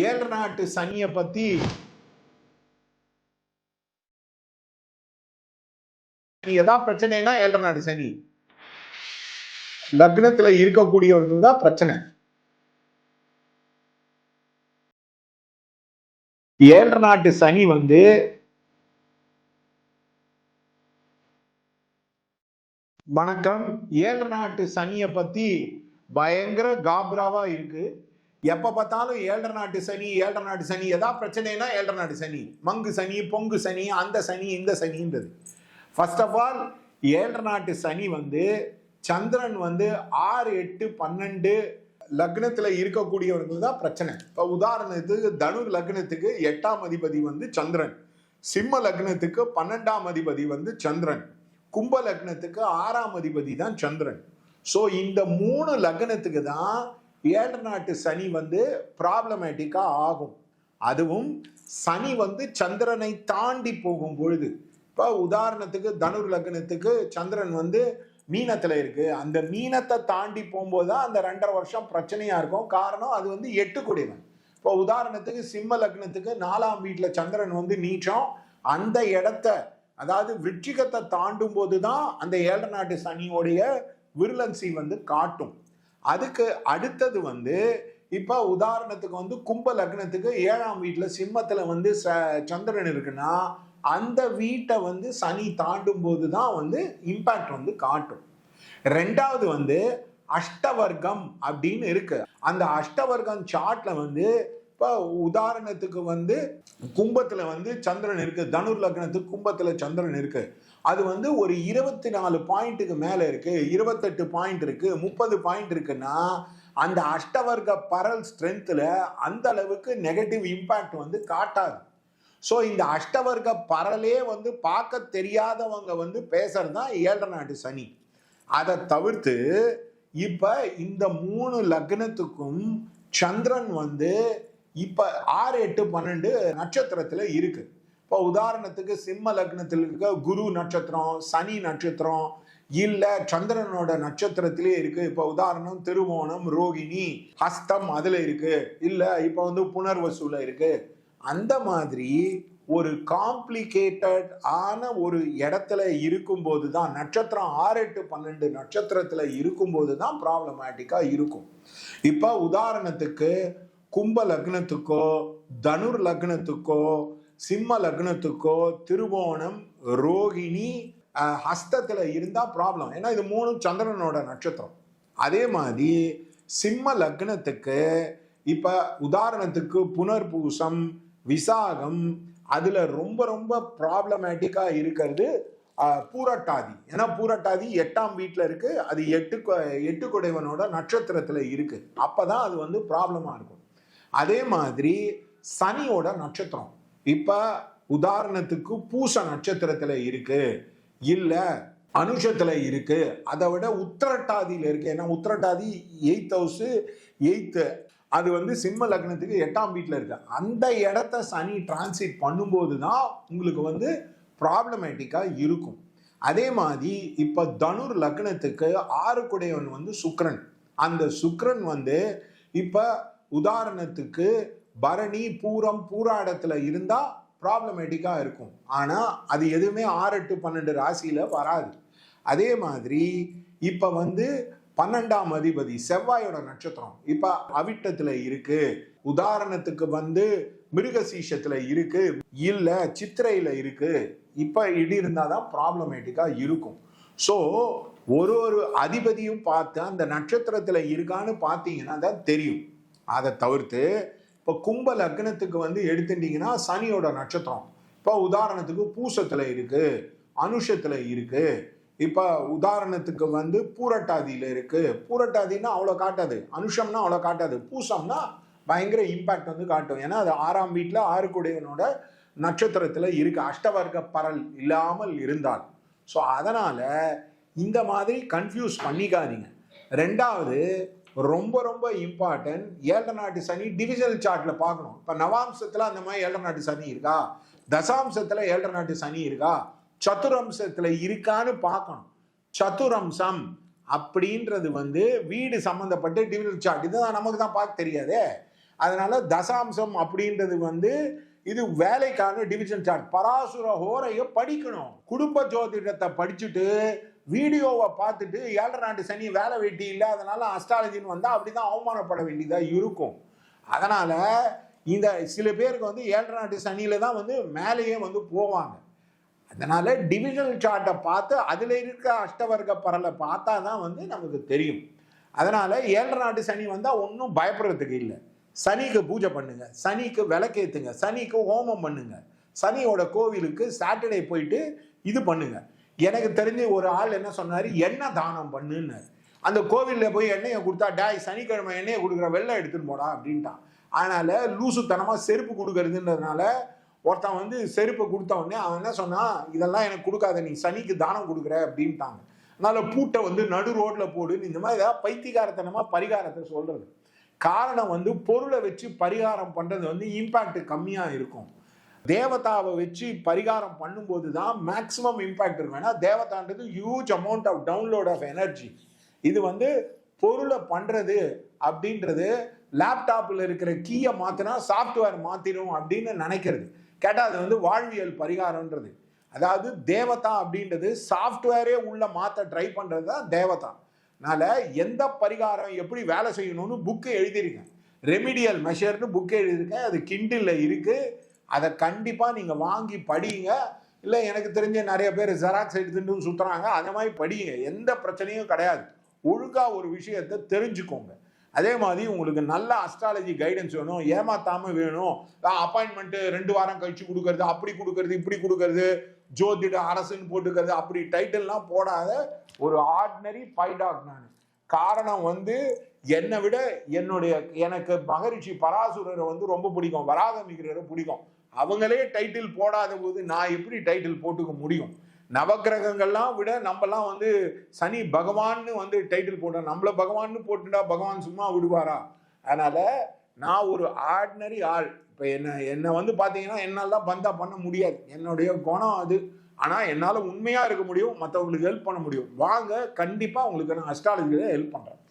ஏழு நாட்டு சனியை பத்தி நீ எதாவது பிரச்சனைனா ஏழு நாட்டு சனி. லக்னத்துல இருக்கக்கூடியவர்கள் தான் பிரச்சனை. ஏழு நாட்டு சனி வந்து வணக்கம். ஏழு நாட்டு சனியை பத்தி பயங்கர காபராவா இருக்கு. எப்போ பார்த்தாலும் ஏழரை நாட்டு சனி ஏழரை நாட்டு சனி ஏதாவது பிரச்சனைனா ஏழரை நாட்டு சனி. மங்கு சனி பொங்கு சனி அந்த சனி இந்த சனின்றது. ஃபர்ஸ்ட் ஆஃப் ஆல் ஏழரை நாட்டு சனி வந்து சந்திரன் வந்து ஆறு எட்டு பன்னெண்டு லக்னத்தில் இருக்கக்கூடியவர்கள் தான் பிரச்சனை. இப்போ உதாரணத்துக்கு தனு லக்னத்துக்கு எட்டாம் அதிபதி வந்து சந்திரன். சிம்ம லக்னத்துக்கு பன்னெண்டாம் அதிபதி வந்து சந்திரன். கும்ப லக்னத்துக்கு ஆறாம் அதிபதி தான் சந்திரன். ஸோ இந்த மூணு லக்னத்துக்கு தான் ஏழு நாட்டு சனி வந்து ப்ராப்ளமேட்டிக்காக ஆகும். அதுவும் சனி வந்து சந்திரனை தாண்டி போகும் பொழுது. இப்போ உதாரணத்துக்கு தனுர் லக்னத்துக்கு சந்திரன் வந்து மீனத்தில் இருக்கு. அந்த மீனத்தை தாண்டி போகும்போது தான் அந்த ரெண்டரை வருஷம் பிரச்சனையாக இருக்கும். காரணம் அது வந்து எட்டு குடிவன். இப்போ உதாரணத்துக்கு சிம்ம லக்னத்துக்கு நாலாம் வீட்டில் சந்திரன் வந்து நீச்சம். அந்த இடத்த அதாவது விருச்சிகத்தை தாண்டும் போது தான் அந்த ஏழு நாட்டு சனியோடைய விருலன்சி வந்து காட்டும். அதுக்கு அடுத்தது வந்து இப்போ உதாரணத்துக்கு வந்து கும்ப லக்னத்துக்கு ஏழாம் வீட்டில் சிம்மத்தில் வந்து ச- சந்திரன் இருக்குன்னா அந்த வீட்டை வந்து சனி தாண்டும் போது தான் வந்து இம்பேக்ட் வந்து காட்டும். ரெண்டாவது வந்து அஷ்டவர்க்கம் அப்படின்னு இருக்கு. அந்த அஷ்டவர்க்கம் சார்ட்ல வந்து இப்போ உதாரணத்துக்கு வந்து கும்பத்தில் வந்து சந்திரன் இருக்கு. தனுர் லக்னத்துக்கு கும்பத்தில் சந்திரன் இருக்கு. அது வந்து ஒரு இருபத்தி நாலு பாயிண்ட்டுக்கு மேலே இருக்கு. இருபத்தெட்டு பாயிண்ட் இருக்கு. முப்பது பாயிண்ட் இருக்குன்னா அந்த அஷ்டவர்க்க பரல் ஸ்ட்ரென்த்தில் அந்த அளவுக்கு நெகட்டிவ் இம்பேக்ட் வந்து காட்டாது. ஸோ இந்த அஷ்டவர்க்க பரலே வந்து பார்க்க தெரியாதவங்க வந்து பேசுறது தான் ஏழரை நாட்டு சனி. அதை தவிர்த்து இப்போ இந்த மூணு லக்னத்துக்கும் சந்திரன் வந்து இப்போ ஆறு எட்டு பன்னெண்டு நட்சத்திரத்தில் இருக்கு. இப்போ உதாரணத்துக்கு சிம்ம லக்னத்தில் இருக்க குரு நட்சத்திரம் சனி நட்சத்திரம் இல்லை சந்திரனோட நட்சத்திரத்திலே இருக்கு. இப்போ உதாரணம் திருவோணம் ரோகிணி ஹஸ்தம் அதில் இருக்கு. இல்லை இப்போ வந்து புனர்வசூல இருக்கு. அந்த மாதிரி ஒரு காம்ப்ளிகேட்டட் ஆன ஒரு இடத்துல இருக்கும்போது தான் நட்சத்திரம் ஆறு எட்டு பன்னெண்டு நட்சத்திரத்தில் இருக்கும்போது தான் ப்ராப்ளமேட்டிக்காக இருக்கும். இப்போ உதாரணத்துக்கு கும்ப லக்னத்துக்கோ தனுர் லக்னத்துக்கோ சிம்ம லக்னத்துக்கோ திருவோணம் ரோகிணி ஹஸ்தத்தில் இருந்தால் ப்ராப்ளம் ஏன்னா இது மூணும் சந்திரனோட நட்சத்திரம். அதே மாதிரி சிம்ம லக்னத்துக்கு இப்போ உதாரணத்துக்கு புனர்பூசம் விசாகம் அதில் ரொம்ப ரொம்ப ப்ராப்ளமேட்டிக்காக இருக்கிறது பூரட்டாதி. ஏன்னா பூரட்டாதி எட்டாம் வீட்டில் இருக்குது அது எட்டு எட்டு குடைவனோட நட்சத்திரத்தில் இருக்குது அப்போ தான் அது வந்து ப்ராப்ளமாக இருக்கும். அதே மாதிரி சனியோட நட்சத்திரம். இப்ப உதாரணத்துக்கு பூச நட்சத்திரத்துல இருக்கு இல்ல அனுஷத்துல இருக்கு அதை விட உத்திரட்டாதியில இருக்கு. ஏன்னா உத்திரட்டாதி எயித் ஹவுஸ் எயித்து அது வந்து சிம்ம லக்னத்துக்கு எட்டாம் வீட்டில் இருக்கு. அந்த இடத்த சனி டிரான்சிட் பண்ணும்போது தான் உங்களுக்கு வந்து ப்ராப்ளமேட்டிக்காக இருக்கும். அதே மாதிரி இப்போ தனுர் லக்னத்துக்கு ஆறு குடையவன் வந்து சுக்ரன் அந்த சுக்ரன் வந்து இப்போ உதாரணத்துக்கு பரணி பூரம் பூராடத்துல இருந்தா ப்ராப்ளமேட்டிக்கா இருக்கும். ஆனா அது எதுவுமே ஆறு எட்டு பன்னெண்டு ராசியில வராது. அதே மாதிரி இப்ப வந்து பன்னெண்டாம் அதிபதி செவ்வாயோட நட்சத்திரம். இப்ப அவிட்டத்துல இருக்கு. உதாரணத்துக்கு வந்து மிருகசீஷத்துல இருக்கு. இல்ல சித்திரையில இருக்கு. இப்ப இடி இருந்தாதான் ப்ராப்ளமேட்டிக்கா இருக்கும். ஸோ ஒரு ஒரு அதிபதியும் பார்த்து அந்த நட்சத்திரத்துல இருக்கான்னு பார்த்தீங்கன்னா தான் தெரியும். அதை தவிர்த்து இப்போ கும்ப லக்னத்துக்கு வந்து எடுத்துட்டீங்கன்னா சனியோட நட்சத்திரம். இப்போ உதாரணத்துக்கு பூசத்தில் இருக்குது அனுஷத்தில் இருக்குது இப்போ உதாரணத்துக்கு வந்து பூரட்டாதியில் இருக்குது பூரட்டாதின்னா அவ்வளோ காட்டாது. அனுஷம்னா அவ்வளோ காட்டாது. பூசம்னா பயங்கர இம்பேக்ட் வந்து காட்டும். ஏன்னா அது ஆறாம் வீட்டில் ஆறு நட்சத்திரத்தில் நட்சத்திரத்துல இருக்கு. அஷ்டவர்க்க பரல் இல்லாமல் இருந்தால். ஸோ அதனால் இந்த மாதிரி கன்ஃபியூஸ் பண்ணிக்காதீங்க. ரெண்டாவது ரொம்ப ரொம்ப இம்பார்ட்டன்ட் ஏழரை நாட்டு சனி டிவிஷனல் சார்ட்ல பார்க்கணும். இப்போ நவாம்சத்தில் அந்த மாதிரி ஏழரை நாட்டு சனி இருக்கா? தசாம்சத்தில் ஏழரை நாட்டு சனி இருக்கா? சதுரம்சத்தில் இருக்கான்னு பார்க்கணும். சதுரம்சம் அப்படின்றது வந்து வீடு சம்மந்தப்பட்டு டிவிஷனல் சார்ட் இதுதான் நமக்கு தான் பார்க்க தெரியாதே. அதனால தசாம்சம் அப்படின்றது வந்து இது வேலைக்கான டிவிஷன் சார்ட் பராசுர ஹோரையை படிக்கணும். குடும்ப ஜோதிடத்தை படிச்சுட்டு வீடியோவை பார்த்துட்டு ஏழரை நாட்டு சனி வேலை வெட்டி இல்லை அதனால அஸ்ட்ராலஜின்னு வந்தால் அப்படிதான் அவமானப்பட வேண்டியதாக இருக்கும். அதனால் இந்த சில பேருக்கு வந்து ஏழரை நாட்டு சனியில் தான் வந்து மேலேயே வந்து போவாங்க. அதனால் டிவிஷனல் சார்ட்டை பார்த்து அதில் இருக்க அஷ்டவர்க்க பரலை பார்த்தா தான் வந்து நமக்கு தெரியும். அதனால் ஏழரை நாட்டு சனி வந்தால் ஒன்றும் பயப்படுறதுக்கு இல்லை. சனிக்கு பூஜை பண்ணுங்க சனிக்கு விளக்கேத்துங்க சனிக்கு ஹோமம் பண்ணுங்க சனியோட கோவிலுக்கு சாட்டர்டே போயிட்டு இது பண்ணுங்க. எனக்கு தெரிஞ்சு ஒரு ஆள் என்ன சொன்னார்? எண்ணெய் தானம் பண்ணுன்னு அந்த கோவிலில் போய் எண்ணெயை கொடுத்தா டாய் சனிக்கிழமை எண்ணெயை கொடுக்குற வெள்ளை எடுத்துன்னு போடா அப்படின்ட்டான். அதனால் லூசுத்தனமாக செருப்பு கொடுக்கறதுன்றதுனால ஒருத்தன் வந்து செருப்பை கொடுத்த உடனே அவன் என்ன சொன்னான்? இதெல்லாம் எனக்கு கொடுக்காத நீ சனிக்கு தானம் கொடுக்குற அப்படின்ட்டாங்க. அதனால் பூட்டை வந்து நடு ரோட்டில் போடுன்னு இந்த மாதிரி ஏதாவது பைத்தியகாரத்தனமா பரிகாரத்தை சொல்கிறது காரணம் வந்து பொருளை வச்சு பரிகாரம் பண்ணுறது வந்து இம்பேக்ட் கம்மியாக இருக்கும். தேவதாவை வச்சு பரிகாரம் பண்ணும்போது தான் மேக்ஸிமம் இம்பாக்ட் இருக்கும். ஏன்னா தேவதான்றது huge amount of download of energy இது வந்து பொருளை பண்ணுறது அப்படின்றது லேப்டாப்பில் இருக்கிற கீயை மாற்றினா சாஃப்ட்வேர் மாற்றிடும் அப்படின்னு நினைக்கிறது. கேட்டால் அது வந்து வாழ்வியல் பரிகாரம்ன்றது. அதாவது தேவதா அப்படின்றது சாஃப்ட்வேரே உள்ள மாற்ற ட்ரை பண்ணுறது தான் தேவதா. அதனால் எந்த பரிகாரம் எப்படி வேலை செய்யணும்னு புக்கு எழுதியிருக்கேன் ரெமிடியல் மெஷர்னு புக்கு எழுதியிருக்கேன் அது கிண்டில் இருக்குது அதை கண்டிப்பாக நீங்கள் வாங்கி படியுங்க இல்லை எனக்கு தெரிஞ்ச நிறைய பேர் ஜெராக்ஸ் எடுத்துட்டு சுற்றுறாங்க அந்த மாதிரி படியுங்க எந்த பிரச்சனையும் கிடையாது. ஒழுங்காக ஒரு விஷயத்தை தெரிஞ்சுக்கோங்க. அதே மாதிரி உங்களுக்கு நல்ல அஸ்ட்ராலஜி கைடன்ஸ் வேணும். ஏமாத்தாமல் வேணும். அப்பாயின்மெண்ட்டு ரெண்டு வாரம் கழிச்சு கொடுக்கறது அப்படி கொடுக்கறது இப்படி கொடுக்கறது ஜோதிட அரசுன்னு போட்டுக்கிறது அப்படி டைட்டில்லாம் போடாத ஒரு ஆர்டினரி பைடாக் நான். காரணம் வந்து என்னை விட என்னுடைய எனக்கு மகரிஷி பராசுரரை வந்து ரொம்ப பிடிக்கும். வராதமிகரரை பிடிக்கும். அவங்களே டைட்டில் போடாத போது நான் எப்படி டைட்டில் போட்டுக்க முடியும்? நவக்கிரகங்கள்லாம் விட நம்மலாம் வந்து சனி பகவான்னு வந்து டைட்டில் போட்டோம் நம்மள பகவான்னு போட்டுட்டா பகவான் சும்மா விடுவாரா? அதனால நான் ஒரு ஆர்டினரி ஆள். இப்போ என்ன என்னை வந்து பார்த்தீங்கன்னா என்னாலாம் பந்தா பண்ண முடியாது. என்னுடைய குணம் அது. ஆனால் என்னால் உண்மையாக இருக்க முடியும் மற்றவங்களுக்கு ஹெல்ப் பண்ண முடியும். வாங்க கண்டிப்பாக உங்களுக்கு நான் அஸ்ட்ராலஜியில் ஹெல்ப் பண்ணுறேன்